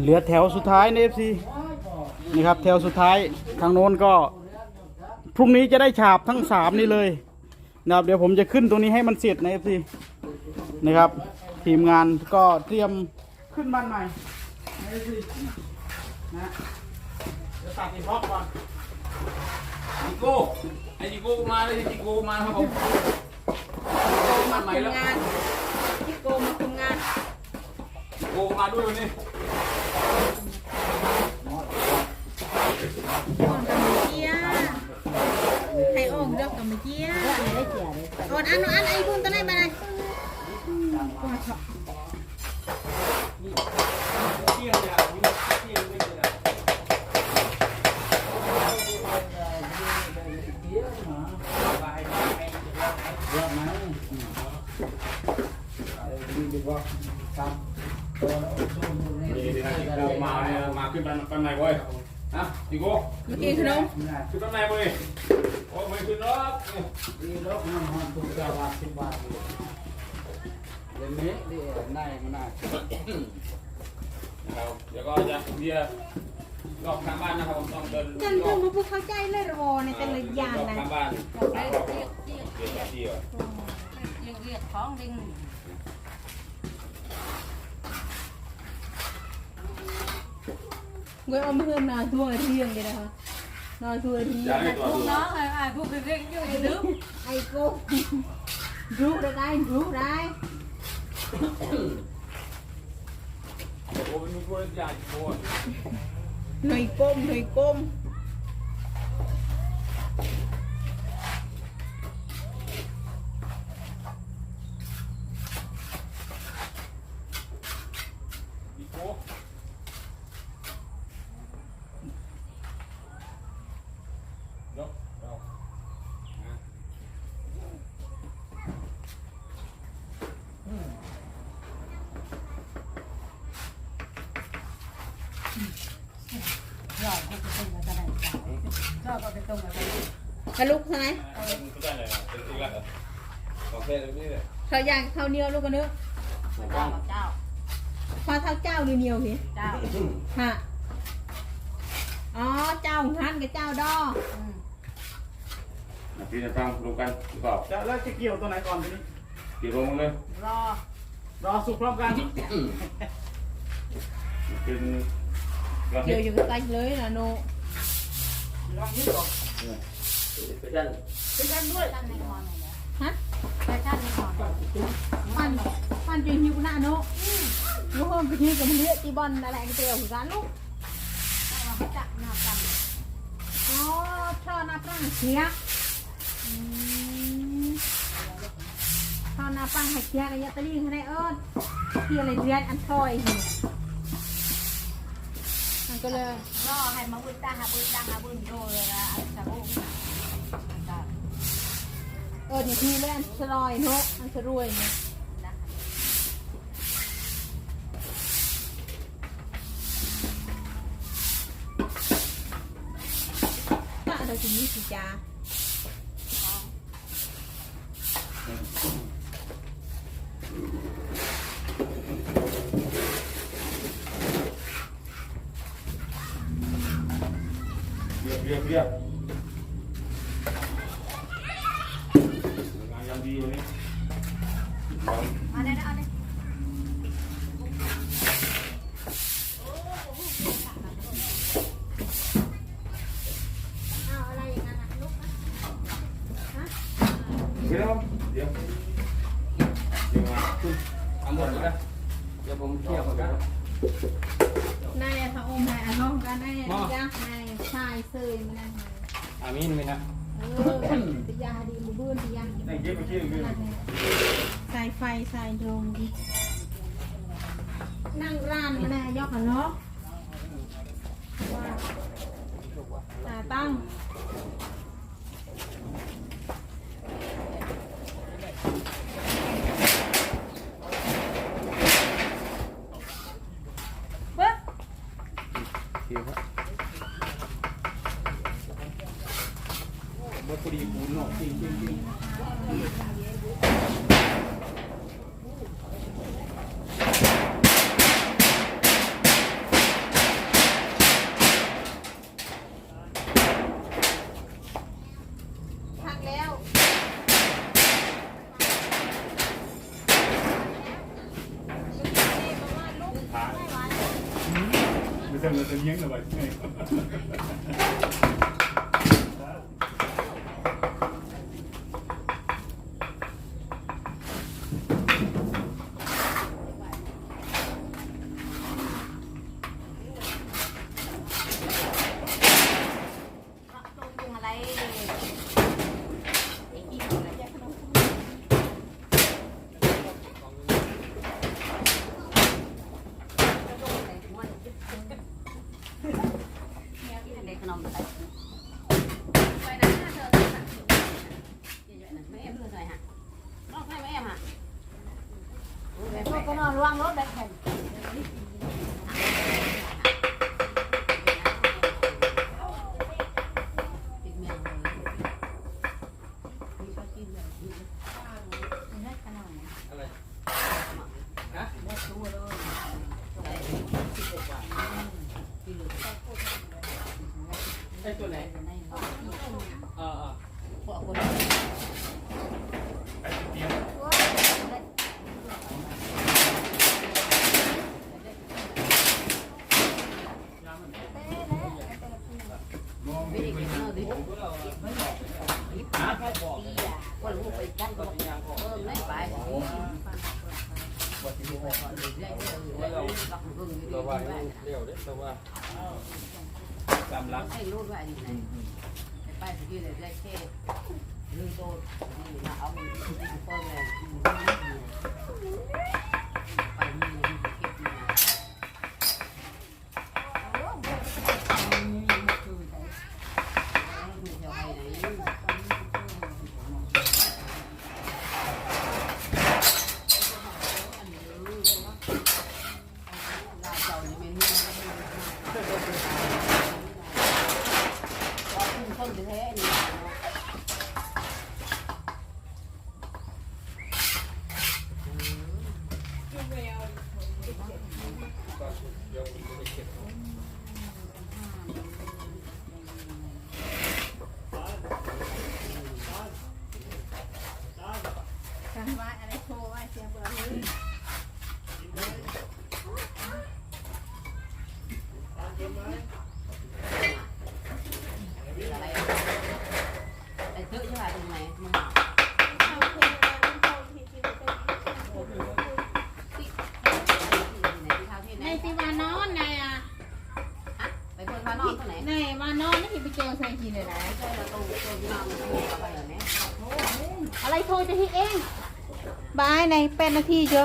เหลือแถวสุดท้ายในเอฟซีนี่ครับแถวสุดท้ายทางโน้นก็พรุ่งนี้จะได้ฉาบทั้งสามนี่เลยนะครับเดี๋ยวผมจะขึ้นตรงนี้ให้มันเสร็จในเอฟซีนะครับ ทีมงานก็เตรียมขึ้นบ้านใหม่ในเอฟซีนะเดี๋ยวตัดอีกรอบก่อนจิโก้ไอ้จิโก้มาเลยจิโก้มาครับผม จิโก้มาด้วยวันนี้อ่อนกับเมื่อกี้ให้อ่อนเลือกกับเมื่อกี้อ่อนอันอ่อนอันไอ้พุ่นตัวไหนมาไหนนี่ดี นะจิโก้มาเนี่ยมาขึ้นบ้านบ้านใหม่เว้ยนะจิโก้เมื่อกี้ขนมขึ้นบ้านใหม่เว้ยโอ้ไม่ขึ้นหรอกดีรถน้ำมันถูกกว่าสิบบาทเดี๋ยวนี้ดีได้มันน่านะครับเดี๋ยวก็จะเบียร์รอบข้างบ้านนะครับผมต้องเดินจันรเพิ่องบมาพูดเข้าใจเลยรอในแต่ละอย่างรอบนะข้างบ้านรอบรอบเบียร์เบียร์เรียกเรียกท้องดิง เว้ยเอามาเพิ่มนาทั่วเที่ยงเลยนะคะนอนทั่วเที่ยอย่างนี้ตัวพวกตัวน้องอะอะพวกเรียกอยู่อย่าลืมไอ้กูรู้ได้รู้ได้โอ้เป็นมือกูเลยจ่ายจิโก้หน่อยก้มหน่อยก้ม จิโก้เดี๋ยวเดี๋ยวนะ ยอดก็จะเป็นอะไรกันยอดก็จะตระไรกระลุกใช่ไหมเป็ได้เลยนะเป็นที่รักเหรอโอเคเลยนี่เลยเขาอยากเขาเหนียวลูกกันเนื้อเจ้าเจ้าพอเท่าเจ้าหรือเหนียวพี่เจ้าฮะอ๋อเจ้าหันกับเจ้าดออืมพี่จะฟังรวมกันหรือเปล่าจะแล้วจะเกี่ยวตัวไหนก่อนทีนี้กี่รวมกันเลยรอรอสุกพร้อมกันเป็น เกี่เทียยวมอยู่กับกันเลยนะโนลองนี้ก่อนเป็นยันเป็นกันด้วยท่านในคอไหนเนี่ยฮะไปท่านในคอไหนปันปันจนหิวหน้าโนลูกเพิ่มไปที่กับมันเลือตีบอลอะไรกันเตียวหัวกันลูกเราเขาจับหน้ากันอ๋อช่อหน้าปรังเสียอืมช่อหน้าปรังให้เสียกันยะตะลี่ให้ได้เอิญที่อะไรเรียนอันทอยหิมัน ก็เลยรอให้มาบึ้งตั้งหาบึ้งตั้งหาบึ้งโดเลยละอันจะบุ้งเออเนี่ยที่เล่นสลอยเนาะมันจะรวยเนี่ยถ้าเราจะมีสิจ้า เรียบเรียบเรียบงานยังดีวันนี้มาได้เอาได้เอาอะไรอย่างนั้นนะลูกนะฮะเดี๋ยวเดี๋ยวเดี๋ยวมาเอาหมดเลยนะเดี๋ยวผมเที่ยวก่อนนะนายพระองค์นายอาน้องกันนายจ้านายชายเซยมันนั่นอามินไหมนะเออปิยาดีมือบื้นปิยานั่งเก็บไปที่นึงสายไฟสายโดรงดินั่งร้านมันนายยกกันเนาะตาตั้ง Да, не 哈 ก็นอนร่วงรถได้แค่ Thank you. แต่เยอะไรนมึงในอนอะไปเพิ่นานอนตรงไหนในวานอนนี่ไปเจอใส่รงตรไหนอะไรโทรจะที่เองบายในแปดนาทีเจ้า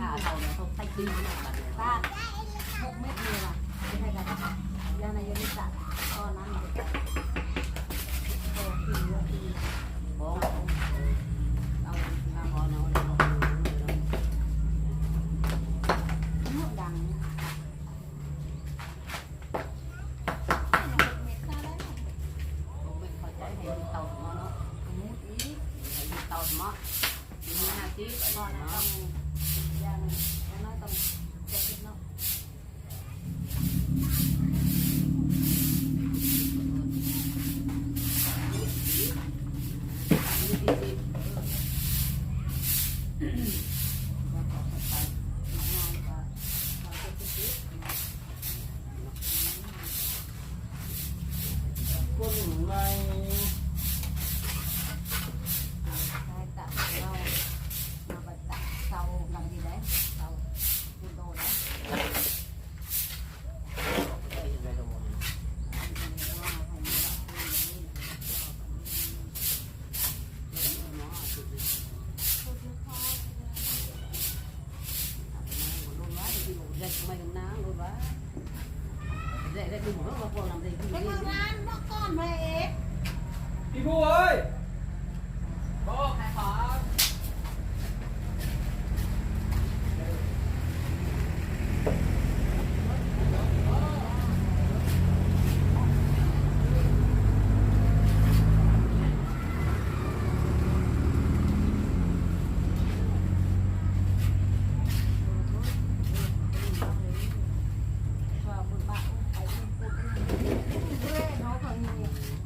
à, đầu nó không? Tách đi mà mà người ta không biết như là cái này là ra này ra đi cả con ăn được Thank you mình hà tí còn là trong giang nó nó Hãy subscribe cho kênh Ghiền Mì Gõ Để không bỏ lỡ những video hấp dẫn ไปเมืองร้านนอกก้อนมาเองพี่ผู้เอ้ยก็ใครขอ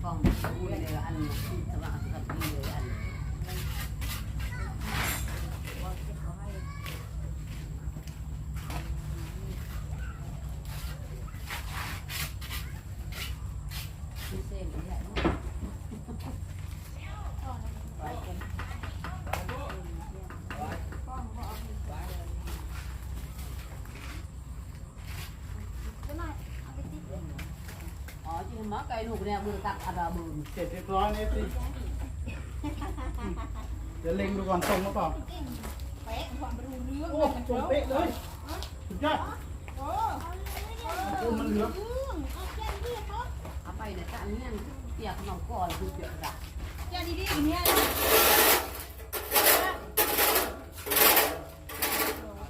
กองอุ้ยเลยอันสว่างสักทีเลยอันพี่เส้นใหญ่มาก อ๋อจริงมั้งไก่ลูกเนี่ยมือตักอะไรมือเสร็จเรียบร้อยในเอฟซีเดี๋ยวเล็งดูก่อนตรงหรือเปล่าเป๊ะความรู้เรื่องโอ้ตรงเป๊ะเลยสุดยอดโอ้โอ้มันเหลือเอาแค่นี้เขาเอาไปเนี่ยอันนี้เปียกขนมก่อนคือเปียกกระดาษแค่ดีๆเนี่ย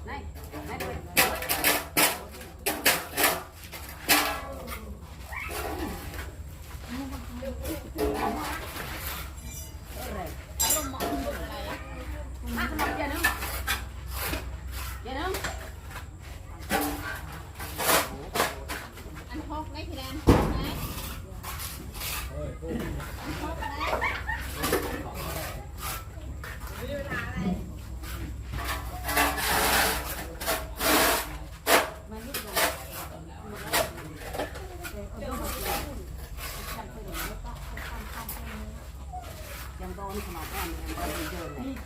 ไหนไหนไปมาขนมเย็นนึงเย็นนึง อันพกได้พี่แดนไหนอันพกได้ ยังโดนขนมก้อนยังโดนเยอะเลย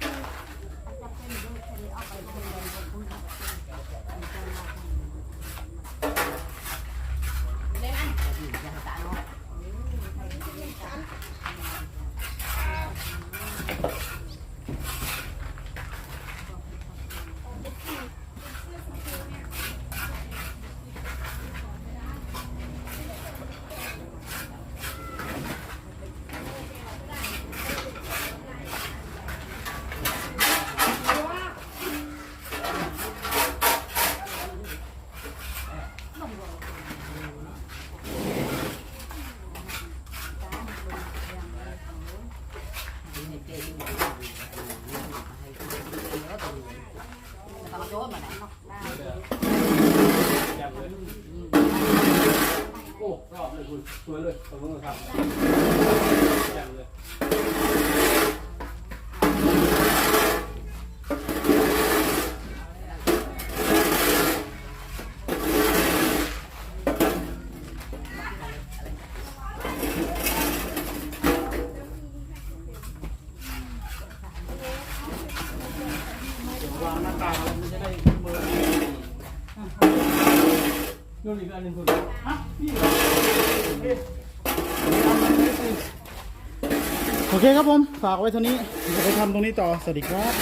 ยังตาเนาะ โยนมาไหน จับเลยโอ้รอบ เลยคุณสวยเลยขอบคุณครับจับเลย วางหน้าตางมันจะได้มือ นู่นอีกอันหนึ่งคุณ ฮะพี่ โอเคครับผม ฝากไว้เท่านี้เดี๋ยวไปทำตรงนี้ต่อ สวัสดีครับ